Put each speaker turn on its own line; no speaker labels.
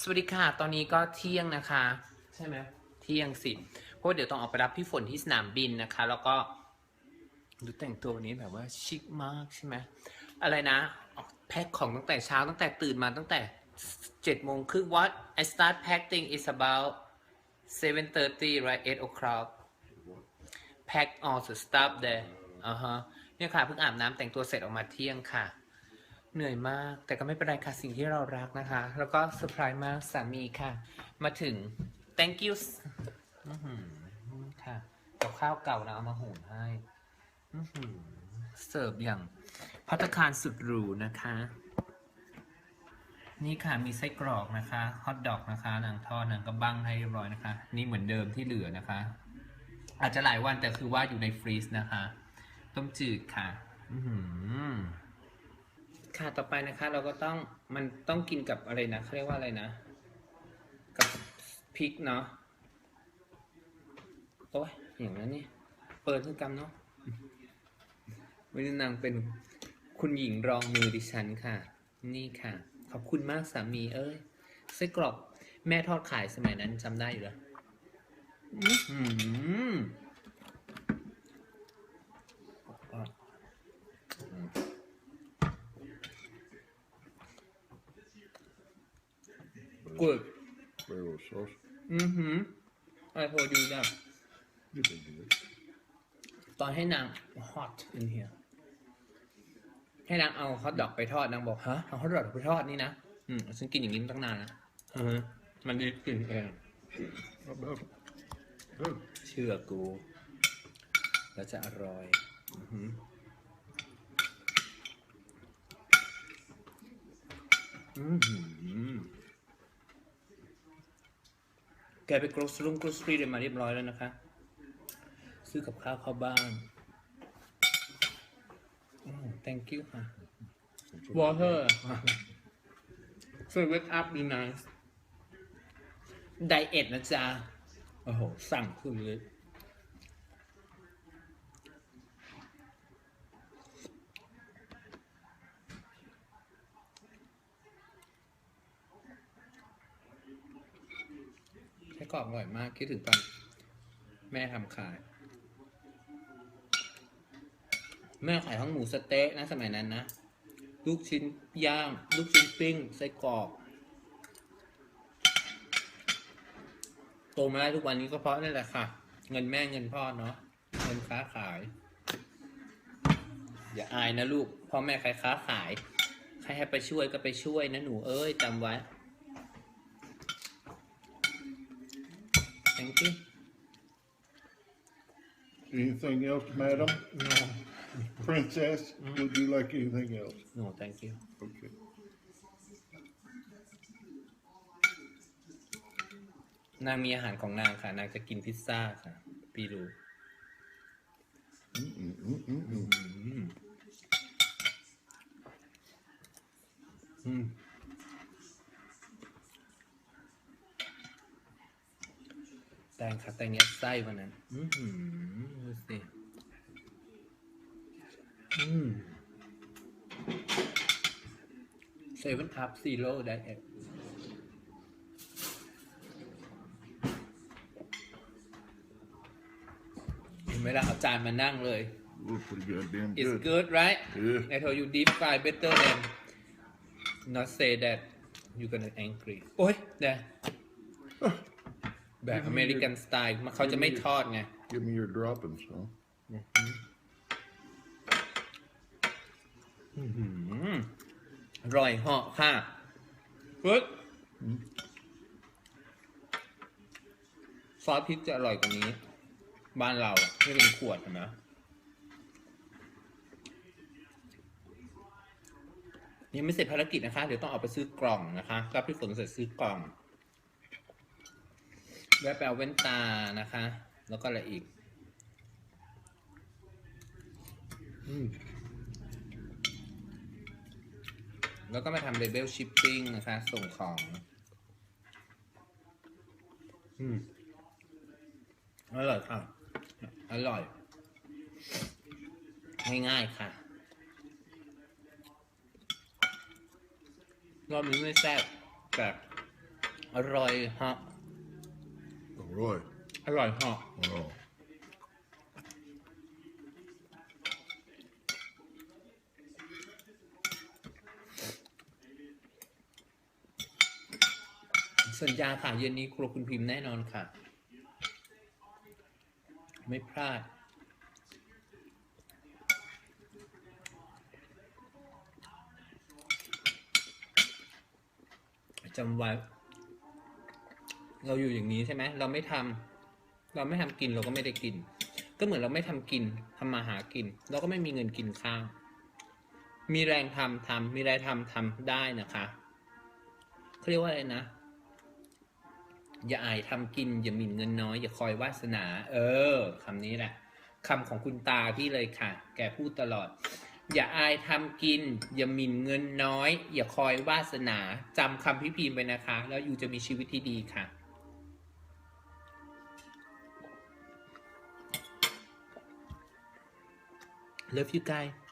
สวัสดีค่ะ ตอนนี้ก็เที่ยงนะคะ ใช่ไหมเที่ยงสิเพราะเดี๋ยวต้องออกไปรับพี่ฝนที่สนามบินนะคะ แล้วก็ดูแต่งตัววันนี้แบบว่าชิคมากใช่ไหมอะไรนะออกแพ็คของตั้งแต่เช้าตั้งแต่ตื่นมาตั้งแต่เจ็ดโมงครึ่ง what I start packing is about 7:30 right 8 o'clock pack all the stuff there อ่าฮะเนี่ยค่ะเพิ่งอาบน้ำแต่งตัวเสร็จออกมาเที่ยงค่ะ เหนื่อยมากแต่ก็ไม่เป็นไรค่ะ สิ่งที่เรารักนะคะ แล้วก็เซอร์ไพรส์มากสามีค่ะ มาถึง thank you ค่ะกับข้าวเก่านะเอามาหุงให้เสิร์ฟอย่างพัตคารสุดหรูนะคะ นี่ค่ะมีไส้กรอกนะคะฮอทดอกนะคะนางทอดนางก็บังให้เรียบร้อยนะคะ นี่เหมือนเดิมที่เหลือนะคะ อาจจะหลายวันแต่คือว่าอยู่ในฟรีซนะคะ ต้มจืดค่ะ อือหือ ค่ะต่อไปนะคะ เราก็ต้องมันต้องกินกับอะไรนะเขาเรียกว่าอะไรนะ กับพริกเนาะโอ้ยอย่างนั้นนี่เปิดพฤติกรรมเนาะวันนี้นางเป็นคุณหญิงรองมือดิฉันค่ะ นี่ค่ะ ขอบคุณมากสามีเอ้ยไส้กรอกแม่ทอดขายสมัยนั้นจำได้อยู่เลยอื้อ good
Very little sauce.
อือหือ I told you that
You can do it.
ตอนให้นาง hot in here ให้นางเอาฮอทดอกไปทอดนางบอกฮะเอาฮอทดอกไปทอดนี่นะอืมฉันกินอย่างนี้มาตั้งนานแล้วอือฮะมันดีกลิ่นเอง
Not bad. Good.
เชื่อกู แล้วจะอร่อย อือหืออือหือ แกไปกรอสรุ่งกรอสตรีเดมาเรียบร้อยแล้วนะคะ ซื้อกับข้าวเข้าบ้านอืม thank you ค่ะ water ช่วย wake up ดี nice ไดเอทนะจ๊ะ โอ้โห สั่งขึ้นเลย กรอบอร่อยมาก คิดถึงตอนแม่ทำขาย แม่ขายทั้งหมูสเต๊ะนะสมัยนั้นนะ ลูกชิ้นย่าง ลูกชิ้นปิ้งไส้กรอกโตมาได้ทุกวันนี้ก็เพราะนั่นแหละค่ะ เงินแม่เงินพ่อเนาะเงินค้าขาย อย่าอายนะลูกพ่อแม่ใครค้าขาย ใครให้ไปช่วยก็ไปช่วยนะหนูเอ้ยจำไว้ thank you
Anything else, madam?
no
Princess, would you like anything else?
no thank you
Okay.
นางมีอาหารของนางค่ะ นางจะกินพิซซ่าค่ะ พี่รู้
Mm-mm-mm-mm.
อืมแต งค่ะแตงเนี้ยไส้วันนั้น อือหือดูสิอืมเซเว่นอัพซีโร่ไดเอทเห็นไหมล่ะเอาจานมานั่งเลย
Look pretty goddamn
It's
good.
good right
Yeah.
I told you deep fry better than not say that you gonna angry โอ๊ยเดี๋ยว แบบอเมริกันสไตล์มันเขาจะไม่ทอดไง
Give me your droppings, huh?
อื้อหืออร่อยเหาะค่ะปึ๊ดซอสพริกจะอร่อยกว่านี้ บ้านเราที่เป็นขวดเห็นไหมยังไม่เสร็จภารกิจนะคะ เดี๋ยวต้องออกไปซื้อกล่องนะคะรับพี่ฝนเสร็จซื้อกล่อง แวะไปเอาแว่นตานะคะ แล้วก็อะไรอีกอแล้วก็มาทำเลเบลชิปปิ้งนะคะ ส่งของ อืม อร่อยค่ะ อร่อย ง่ายๆค่ะ รอบนี้ไม่แซ่บแต่อร่อยฮะ
Right.
อร่อยฮะ
Oh.
สัญญาค่ะเย็นนี้ครัวคุณพิมพ์แน่นอนค่ะ ไม่พลาด จำไว้ เราอยู่อย่างนี้ใช่ไหมเราไม่ทำเราไม่ทำกินเราก็ไม่ได้กิน ก็เหมือนเราไม่ทำกินทำมาหากิน เราก็ไม่มีเงินกินข้าว มีแรงทำทำมีแรงทำทำได้นะคะเขาเรียกว่าอะไรนะ อย่าอายทำกิน อย่าหมิ่นเงินน้อย อย่าคอยวาสนา เออคำนี้แหละคำของคุณตาพี่เลยค่ะ แกพูดตลอด อย่าอายทำกิน อย่าหมิ่นเงินน้อย อย่าคอยวาสนาจำคำพี่พิมพ์ไปนะคะ แล้วอยู่จะมีชีวิตที่ดีค่ะ Love you guys